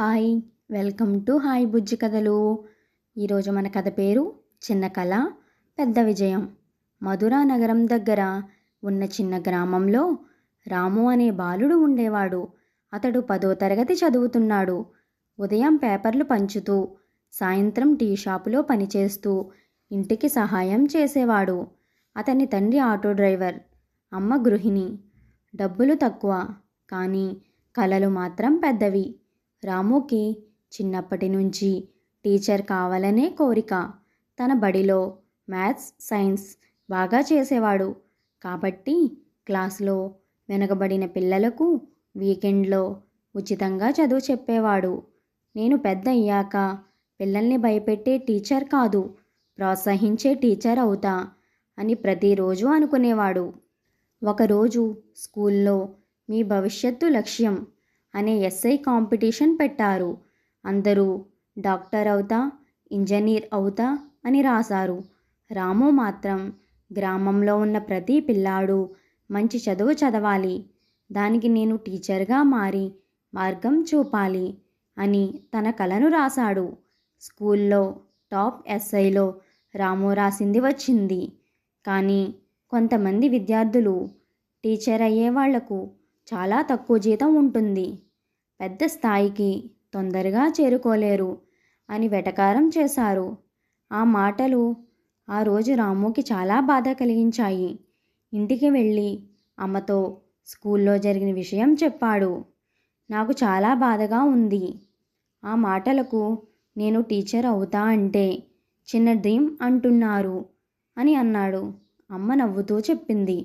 Hi welcome to hi Bujji కథలు. ఈరోజు మన కథ పేరు చిన్న కళ పెద్ద విజయం. మధురా నగరం దగ్గర ఉన్న చిన్న గ్రామంలో రాము అనే బాలుడు ఉండేవాడు. అతడు పదో తరగతి చదువుతున్నాడు. ఉదయం పేపర్లు పంచుతూ సాయంత్రం టీ షాపులో పనిచేస్తూ ఇంటికి సహాయం చేసేవాడు. అతని తండ్రి ఆటో డ్రైవర్ అమ్మ గృహిణి. డబ్బులు తక్కువ కానీ కళలు మాత్రం పెద్దవి. రాముకి చిన్నప్పటి నుంచి టీచర్ కావాలనే కోరిక. తన బడిలో మ్యాథ్స్ సైన్స్ బాగా చేసేవాడు. కాబట్టి క్లాస్లో వెనకబడిన పిల్లలకు వీకెండ్లో ఉచితంగా చదువు చెప్పేవాడు. నేను పెద్ద అయ్యాక పిల్లల్ని భయపెట్టే టీచర్ కాదు ప్రోత్సహించే టీచర్ అవుతా అని ప్రతిరోజు అనుకునేవాడు. ఒకరోజు స్కూల్లో మీ భవిష్యత్తు లక్ష్యం అనే ఎస్ఐ కాంపిటీషన్ పెట్టారు. అందరూ డాక్టర్ అవుతా ఇంజనీర్ అవుతా అని రాశారు. రాము మాత్రం గ్రామంలో ఉన్న ప్రతి పిల్లాడు మంచి చదువు చదవాలి. దానికి నేను టీచర్గా మారి మార్గం చూపాలి అని తన కలను రాశాడు. స్కూల్లో టాప్ ఎస్ఐలో రాము రాసింది వచ్చింది. కానీ కొంతమంది విద్యార్థులు టీచర్ అయ్యే వాళ్ళకు చాలా తక్కువ జీతం ఉంటుంది. పెద్ద స్థాయికి తొందరగా చేరుకోలేరు అని వెటకారం చేశారు. ఆ మాటలు ఆ రోజు రాముకి చాలా బాధ కలిగించాయి. ఇంటికి వెళ్ళి అమ్మతో స్కూల్లో జరిగిన విషయం చెప్పాడు. నాకు చాలా బాధగా ఉంది. ఆ మాటలకు నేను టీచర్ అవుతా అంటే చిన్న డ్రీమ్ అంటున్నారు అని అన్నాడు. అమ్మ నవ్వుతూ చెప్పింది.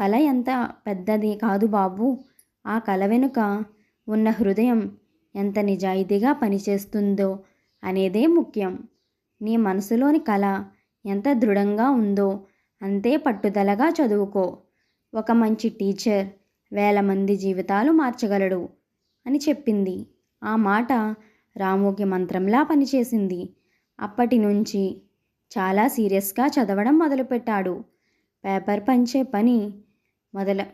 కళ ఎంత పెద్దది కాదు బాబు. ఆ కళ వెనుక ఉన్న హృదయం ఎంత నిజాయితీగా పనిచేస్తుందో అనేదే ముఖ్యం. నీ మనసులోని కళ ఎంత దృఢంగా ఉందో అంతే పట్టుదలగా చదువుకో. ఒక మంచి టీచర్ వేల మంది జీవితాలు మార్చగలడు అని చెప్పింది. ఆ మాట రాముకి మంత్రంలా పనిచేసింది. అప్పటి నుంచి చాలా సీరియస్గా చదవడం మొదలుపెట్టాడు. పేపర్ పంచే పని మొదల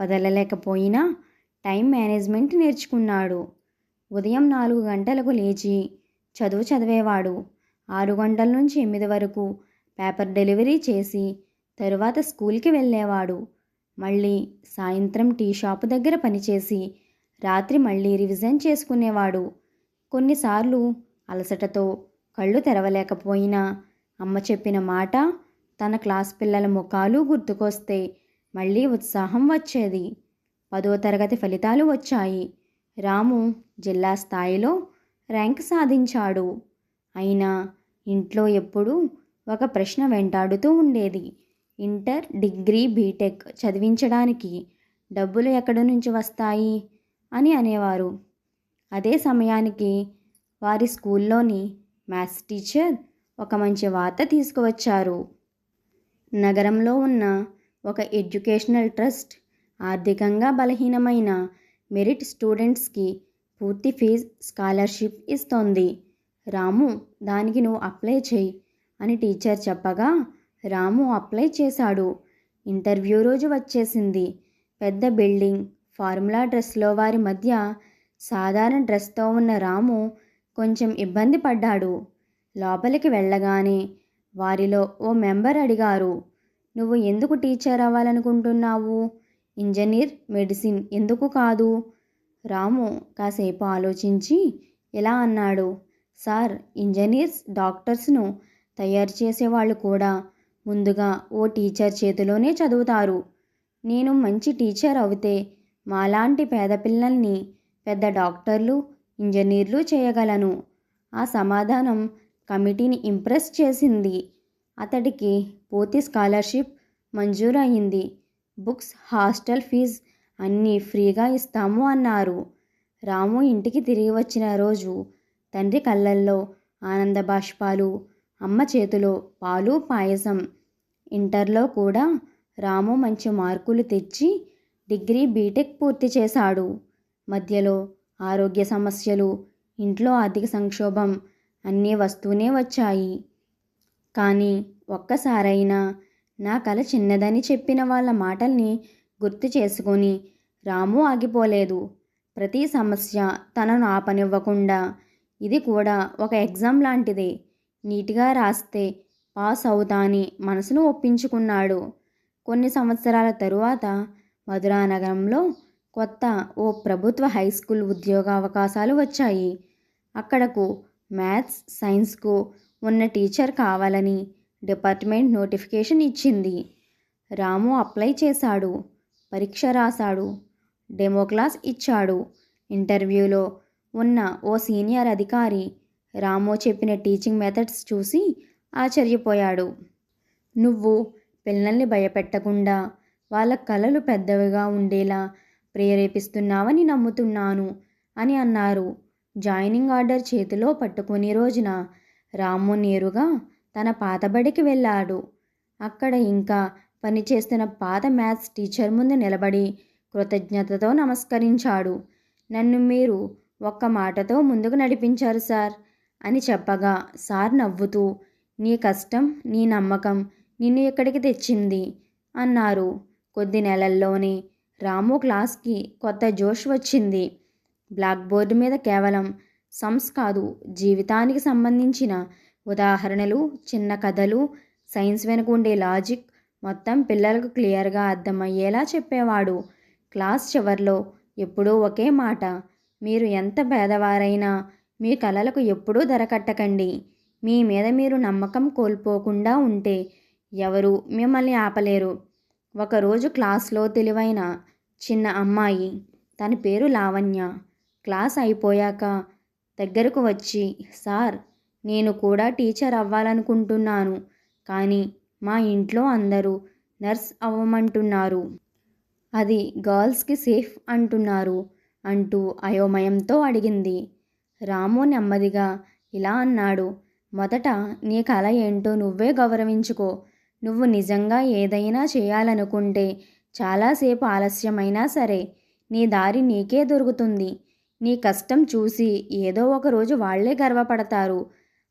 వదలలేకపోయినా టైం మేనేజ్మెంట్ నేర్చుకున్నాడు. ఉదయం నాలుగు గంటలకు లేచి చదువు చదివేవాడు. ఆరు గంటల నుంచి ఎనిమిది వరకు పేపర్ డెలివరీ చేసి తరువాత స్కూల్కి వెళ్ళేవాడు. మళ్ళీ సాయంత్రం టీ షాపు దగ్గర పనిచేసి రాత్రి మళ్ళీ రివిజన్ చేసుకునేవాడు. కొన్నిసార్లు అలసటతో కళ్ళు తెరవలేకపోయినా అమ్మ చెప్పిన మాట తన క్లాస్ పిల్లల ముఖాలు గుర్తుకొస్తే మళ్ళీ ఉత్సాహం వచ్చేది. పదో తరగతి ఫలితాలు వచ్చాయి. రాము జిల్లా స్థాయిలో ర్యాంక్ సాధించాడు. అయినా ఇంట్లో ఎప్పుడూ ఒక ప్రశ్న వెంటాడుతూ ఉండేది. ఇంటర్ డిగ్రీ బీటెక్ చదివించడానికి డబ్బులు ఎక్కడి నుంచి వస్తాయి? అని అనేవారు. అదే సమయానికి వారి స్కూల్లోని మ్యాథ్స్ టీచర్ ఒక మంచి వార్త తీసుకువచ్చారు. నగరంలో ఉన్న ఒక ఎడ్యుకేషనల్ ట్రస్ట్ ఆర్థికంగా బలహీనమైన మెరిట్ స్టూడెంట్స్కి పూర్తి ఫీజ్ స్కాలర్షిప్ ఇస్తోంది. రాము దానికి నువ్వు అప్లై చేయి అని టీచర్ చెప్పగా రాము అప్లై చేశాడు. ఇంటర్వ్యూ రోజు వచ్చేసింది. పెద్ద బిల్డింగ్ ఫార్ములా డ్రెస్లో వారి మధ్య సాధారణ డ్రెస్తో ఉన్న రాము కొంచెం ఇబ్బంది పడ్డాడు. లోపలికి వెళ్ళగానే వారిలో ఓ మెంబర్ అడిగారు నువ్వు ఎందుకు టీచర్ అవ్వాలనుకుంటున్నావు? ఇంజనీర్ మెడిసిన్ ఎందుకు కాదు? రాము కాసేపు ఆలోచించి ఇలా అన్నాడు. సార్ ఇంజనీర్స్ డాక్టర్స్ను తయారు చేసేవాళ్ళు కూడా ముందుగా ఓ టీచర్ చేతిలోనే చదువుతారు. నేను మంచి టీచర్ అవుతే మాలాంటి పేద పిల్లల్ని పెద్ద డాక్టర్లు ఇంజనీర్లు చేయగలను. ఆ సమాధానం కమిటీని ఇంప్రెస్ చేసింది. అతడికి పూర్తి స్కాలర్షిప్ మంజూరు అయింది బుక్స్ హాస్టల్ ఫీజ్ అన్నీ ఫ్రీగా ఇస్తాము అన్నారు. రాము ఇంటికి తిరిగి వచ్చిన రోజు తండ్రి కళ్ళల్లో ఆనంద బాష్పాలు అమ్మ చేతిలో పాలు పాయసం. ఇంటర్లో కూడా రాము మంచి మార్కులు తెచ్చి డిగ్రీ బీటెక్ పూర్తి చేశాడు. మధ్యలో ఆరోగ్య సమస్యలు ఇంట్లో ఆర్థిక సంక్షోభం అన్నీ వస్తూనే వచ్చాయి. కానీ ఒక్కసారైనా నా కల చిన్నదని చెప్పిన వాళ్ళ మాటల్ని గుర్తు చేసుకొని రాము ఆగిపోలేదు. ప్రతి సమస్య తనను ఆపనివ్వకుండా. ఇది కూడా ఒక ఎగ్జామ్ లాంటిదే. నీట్గా రాస్తే పాస్ అవుతా అని మనసును ఒప్పించుకున్నాడు. కొన్ని సంవత్సరాల తరువాత మధురా నగరంలో కొత్త ఓ ప్రభుత్వ హై స్కూల్ ఉద్యోగ అవకాశాలు వచ్చాయి. అక్కడకు మ్యాథ్స్ సైన్స్కు ఉన్న టీచర్ కావాలని డిపార్ట్మెంట్ నోటిఫికేషన్ ఇచ్చింది. రాము అప్లై చేశాడు. పరీక్ష రాశాడు. డెమో క్లాస్ ఇచ్చాడు. ఇంటర్వ్యూలో ఉన్న ఓ సీనియర్ అధికారి రాము చెప్పిన టీచింగ్ మెథడ్స్ చూసి ఆశ్చర్యపోయాడు. నువ్వు పిల్లల్ని భయపెట్టకుండా వాళ్ళ కళలు పెద్దవిగా ఉండేలా ప్రేరేపిస్తున్నావని నమ్ముతున్నాను అని అన్నారు. జాయినింగ్ ఆర్డర్ చేతిలో పట్టుకుని రోజున రాము నేరుగా తన పాతబడికి వెళ్ళాడు. అక్కడ ఇంకా పనిచేస్తున్న పాత మ్యాథ్స్ టీచర్ ముందు నిలబడి కృతజ్ఞతతో నమస్కరించాడు. నన్ను మీరు ఒక్క మాటతో ముందుకు నడిపించారు సార్ అని చెప్పగా సార్ నవ్వుతూ నీ కష్టం నీ నమ్మకం నిన్ను ఇక్కడికి తెచ్చింది? అన్నారు. కొద్ది నెలల్లోనే రాము క్లాస్కి కొత్త జోష్ వచ్చింది. బ్లాక్ బోర్డు మీద కేవలం సమ్స్ కాదు జీవితానికి సంబంధించిన ఉదాహరణలు చిన్న కథలు సైన్స్ వెనుక ఉండే లాజిక్ మొత్తం పిల్లలకు క్లియర్గా అర్థమయ్యేలా చెప్పేవాడు. క్లాస్ చివర్లో ఎప్పుడూ ఒకే మాట మీరు ఎంత పేదవారైనా మీ కళలకు ఎప్పుడూ ధరకట్టకండి మీ మీద మీరు నమ్మకం కోల్పోకుండా ఉంటే ఎవరు మిమ్మల్ని ఆపలేరు. ఒకరోజు క్లాస్లో తెలివైన చిన్న అమ్మాయి తన పేరు లావణ్య క్లాస్ అయిపోయాక దగ్గరకు వచ్చి సార్ నేను కూడా టీచర్ అవ్వాలనుకుంటున్నాను. కానీ మా ఇంట్లో అందరూ నర్స్ అవ్వమంటున్నారు. అది గర్ల్స్కి సేఫ్ అంటున్నారు అంటూ అయోమయంతో అడిగింది. రాము నెమ్మదిగా ఇలా అన్నాడు. మొదట నీ కళ ఏంటో నువ్వే గౌరవించుకో. నువ్వు నిజంగా ఏదైనా చేయాలనుకుంటే చాలాసేపు ఆలస్యమైనా సరే నీ దారి నీకే దొరుకుతుంది. నీ కష్టం చూసి ఏదో ఒక రోజు వాళ్ళే గర్వపడతారు.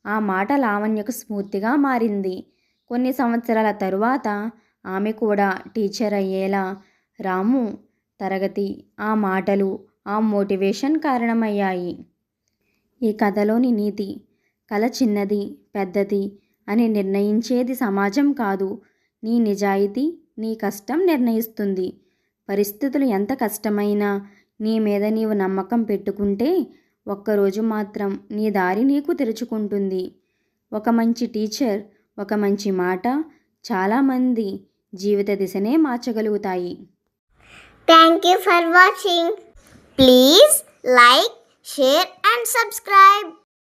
ఆ మాట లావణ్యకు స్ఫూర్తిగా మారింది. కొన్ని సంవత్సరాల తరువాత ఆమె కూడా టీచర్ అయ్యేలా రాము తరగతి ఆ మాటలు ఆ మోటివేషన్ కారణమయ్యాయి. ఈ కథలోని నీతి కళ చిన్నది పెద్దది అని నిర్ణయించేది సమాజం కాదు. నీ నిజాయితీ నీ కష్టం నిర్ణయిస్తుంది. పరిస్థితులు ఎంత కష్టమైనా నీ మీద నీవు నమ్మకం పెట్టుకుంటే ఒక్కరోజు మాత్రం నీ దారి నీకు తెరుచుకుంటుంది. ఒక మంచి టీచర్ ఒక మంచి మాట చాలామంది జీవిత దిశనే మార్చగలుగుతాయి. Thank you for watching please like share and subscribe